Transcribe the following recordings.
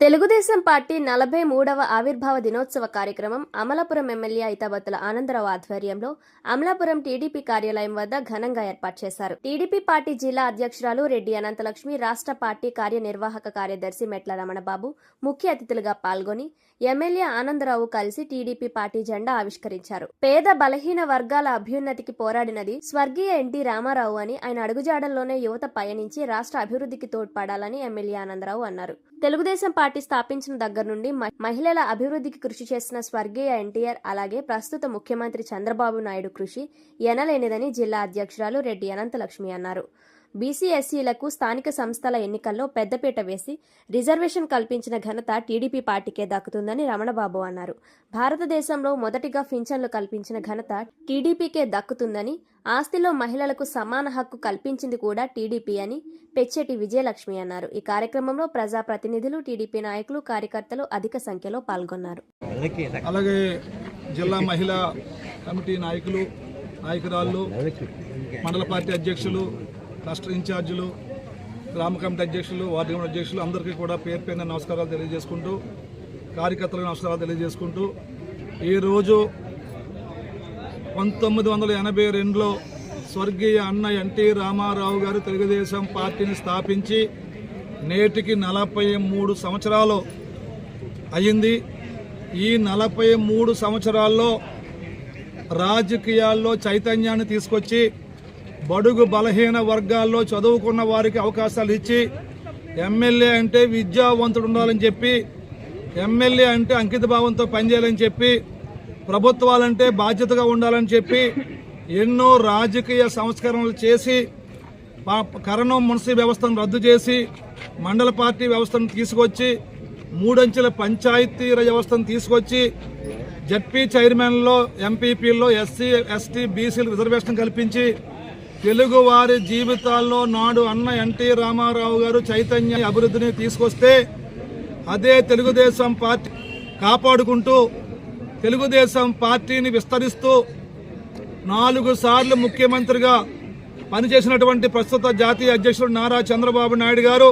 Telugu Desam party నలభై మూడవ ఆవిర్భావ దినోత్సవ కార్యక్రమం అమలాపురం ఎమ్మెల్యే ఐతాబత్తుల ఆనందరావు ఆధ్వర్యంలో అమలాపురం టీడీపీ కార్యాలయం వద్ద ఘనంగా ఏర్పాటు చేశారు. టీడీపీ పార్టీ జిల్లా అధ్యక్షురాలు రెడ్డి అనంతలక్ష్మి రాష్ట్ర పార్టీ కార్యనిర్వాహక కార్యదర్శి మెట్ల రమణబాబు ముఖ్య అతిథులుగా పాల్గొని ఎమ్మెల్యే ఆనందరావు కలిసి టీడీపీ పార్టీ జెండా ఆవిష్కరించారు. పేద బలహీన వర్గాల అభ్యున్నతికి పోరాడినది స్వర్గీయ ఎన్టీ రామారావు అని ఆయన అడుగుజాడల్లోనే యువత పయనించి రాష్ట్ర అభివృద్ధికి తోడ్పడాలని ఎమ్మెల్యే ఆనందరావు అన్నారు. తెలుగుదేశం పార్టీ పార్టీ స్థాపించిన దగ్గర నుండి మహిళల అభివృద్ధికి కృషి చేసిన స్వర్గీయ ఎన్టీఆర్ అలాగే ప్రస్తుత ముఖ్యమంత్రి చంద్రబాబు నాయుడు కృషి ఎనలేనిదని జిల్లా అధ్యక్షురాలు రెడ్డి అనంతలక్ష్మి అన్నారు. బీసీ ఎస్సీలకు స్థానిక సంస్థల ఎన్నికల్లో పెద్దపీట వేసి రిజర్వేషన్ కల్పించిన ఘనత టీడీపీ పార్టీకే దక్కుతుందని రమణబాబు అన్నారు. భారతదేశంలో మొదటిగా పింఛన్లు కల్పించిన ఘనత టీడీపీకే దక్కుతుందని ఆస్తిలో మహిళలకు సమాన హక్కు కల్పించింది కూడా టీడీపీ అని పెచ్చెటి విజయలక్ష్మి అన్నారు. ఈ కార్యక్రమంలో ప్రజాప్రతినిధులు టీడీపీ నాయకులు కార్యకర్తలు అధిక సంఖ్యలో పాల్గొన్నారు. అలాగే జిల్లా మహిళా కమిటీ నాయకులు నాయకురాళ్ళు మండల పార్టీ అధ్యక్షులు క్లస్టర్ ఇన్ఛార్జీలు గ్రామ కమిటీ అధ్యక్షులు వార్డు కమిటీ అధ్యక్షులు అందరికీ కూడా పేరు పైన నమస్కారాలు తెలియజేసుకుంటూ కార్యకర్తలకు నమస్కారాలు తెలియజేసుకుంటూ ఈరోజు పంతొమ్మిది వందల ఎనభై రెండులో స్వర్గీయ అన్న ఎన్టీ రామారావు గారు తెలుగుదేశం పార్టీని స్థాపించి నేటికి నలభై మూడు సంవత్సరాలు అయ్యింది ఈ నలభై మూడు సంవత్సరాల్లో రాజకీయాల్లో చైతన్యాన్ని తీసుకొచ్చి బడుగు బలహీన వర్గాల్లో చదువుకున్న వారికి అవకాశాలు ఇచ్చి ఎమ్మెల్యే అంటే విద్యావంతుడు ఉండాలని చెప్పి ఎమ్మెల్యే అంటే అంకిత భావంతో పనిచేయాలని చెప్పి ప్రభుత్వాలంటే బాధ్యతగా ఉండాలని చెప్పి ఎన్నో రాజకీయ సంస్కరణలు చేసి కరణం మున్సిపల్ వ్యవస్థను రద్దు చేసి మండల పార్టీ వ్యవస్థను తీసుకొచ్చి మూడంచెల పంచాయతీ వ్యవస్థను తీసుకొచ్చి జడ్పీ చైర్మన్లో ఎంపీపీల్లో ఎస్సీ ఎస్టీ బీసీలు రిజర్వేషన్ కల్పించి తెలుగు వారి జీవితాల్లో నాడు అన్న ఎన్టీ రామారావు గారు చైతన్య అభివృద్ధిని తీసుకొస్తే అదే తెలుగుదేశం పార్టీ కాపాడుకుంటూ తెలుగుదేశం పార్టీని విస్తరిస్తూ నాలుగు సార్లు ముఖ్యమంత్రిగా పనిచేసినటువంటి ప్రస్తుత జాతీయ అధ్యక్షుడు నారా చంద్రబాబు నాయుడు గారు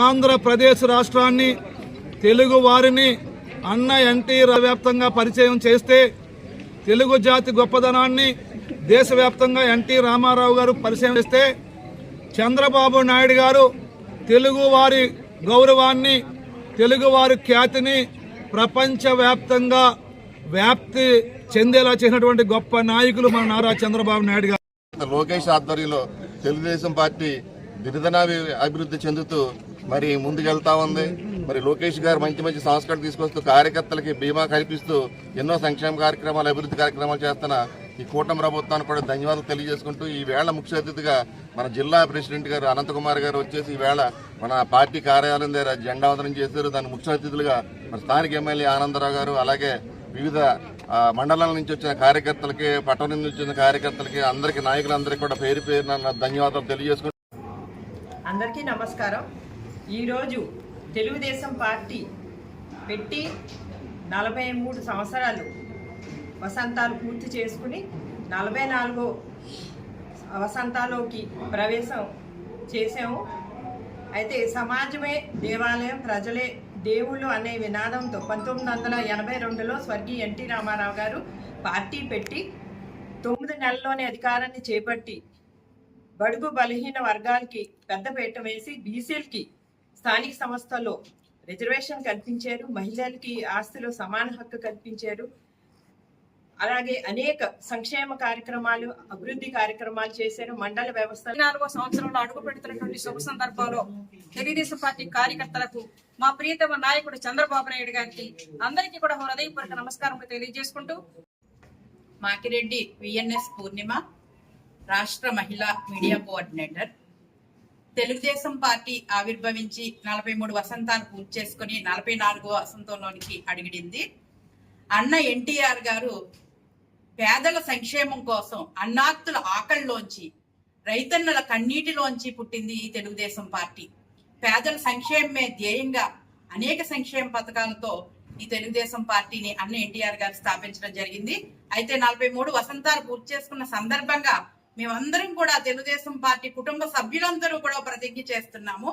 ఆంధ్రప్రదేశ్ రాష్ట్రాన్ని తెలుగు వారిని అన్న ఎన్టీ వ్యాప్తంగా పరిచయం చేస్తే తెలుగు జాతి గొప్పదనాన్ని దేశవ్యాప్తంగా ఎన్టీ రామారావు గారు పరిశీలిస్తే చంద్రబాబు నాయుడు గారు తెలుగు వారి గౌరవాన్ని తెలుగు వారి ఖ్యాతిని ప్రపంచవ్యాప్తంగా వ్యాప్తి చెందేలా చేసినటువంటి గొప్ప నాయకులు మన నారా చంద్రబాబు నాయుడు గారు. లోకేష్ ఆధ్వర్యంలో తెలుగుదేశం పార్టీ దినదిన అభివృద్ధి చెందుతూ మరి ముందుకెళ్తా ఉంది. మరి లోకేష్ గారు మంచి మంచి సంస్కరణ తీసుకొస్తూ కార్యకర్తలకి బీమా కల్పిస్తూ ఎన్నో సంక్షేమ కార్యక్రమాలు అభివృద్ధి కార్యక్రమాలు చేస్తున్న ఈ కూటమి ప్రభుత్వానికి కూడా ధన్యవాదాలు తెలియజేసుకుంటూ ఈ వేళ ముఖ్య అతిథిగా మన జిల్లా ప్రెసిడెంట్ గారు అనంతకుమార్ గారు వచ్చేసి ఈ వేళ మన పార్టీ కార్యాలయం దగ్గర జెండావదనం చేశారు. దాని ముఖ్య అతిథులుగా మన స్థానిక ఎమ్మెల్యే ఆనందరావు గారు అలాగే వివిధ మండలాల నుంచి వచ్చిన కార్యకర్తలకి పట్టణం నుంచి వచ్చిన కార్యకర్తలకి అందరికీ నాయకులందరికీ కూడా పేరు పేరున ధన్యవాదాలు తెలియజేసుకుంటూ అందరికీ నమస్కారం. ఈరోజు తెలుగుదేశం పార్టీ పెట్టి నలభై మూడు సంవత్సరాలు వసంతాలు పూర్తి చేసుకుని నలభై నాలుగో వసంతాలోకి ప్రవేశం చేసాము అయితే సమాజమే దేవాలయం ప్రజలే దేవుళ్ళు అనే వినాదంతో పంతొమ్మిది వందల ఎనభై రెండులో స్వర్గీయ ఎన్టీ రామారావు గారు పార్టీ పెట్టి తొమ్మిది నెలల్లోనే అధికారాన్ని చేపట్టి బడుగు బలహీన వర్గాలకి పెద్దపీట వేసి బీసీలకి స్థానిక సంస్థల్లో రిజర్వేషన్ కల్పించారు. మహిళలకి ఆస్తిలో సమాన హక్కు కల్పించారు. అలాగే అనేక సంక్షేమ కార్యక్రమాలు అభివృద్ధి కార్యక్రమాలు చేశారు. మండల వ్యవస్థ నాలుగో సంవత్సరంలో అడుగు పెడుతున్నటువంటి శుభ సందర్భంలో తెలుగుదేశం పార్టీ కార్యకర్తలకు మా ప్రియతమ నాయకుడు చంద్రబాబు నాయుడు గారికి అందరికీ కూడా హృదయపూర్వక నమస్కారం తెలియజేసుకుంటూ మాకిరెడ్డి విఎన్ఎస్ పూర్ణిమ రాష్ట్ర మహిళా మీడియా కోఆర్డినేటర్. తెలుగుదేశం పార్టీ ఆవిర్భవించి నలభై మూడు వసంతాలు పూర్తి చేసుకుని నలభై నాలుగో వసంతంలోనికి అడిగిడింది. అన్న ఎన్టీఆర్ గారు పేదల సంక్షేమం కోసం అన్నాత్తుల ఆకలిలోంచి రైతన్నల కన్నీటిలోంచి పుట్టింది ఈ తెలుగుదేశం పార్టీ. పేదల సంక్షేమమే ధ్యేయంగా అనేక సంక్షేమ పథకాలతో ఈ తెలుగుదేశం పార్టీని అన్న ఎన్టీఆర్ గారు స్థాపించడం జరిగింది. అయితే నలభై మూడు వసంతాలు పూర్తి చేసుకున్న సందర్భంగా మేమందరం కూడా తెలుగుదేశం పార్టీ కుటుంబ సభ్యులందరూ కూడా ప్రతిజ్ఞ చేస్తున్నాము.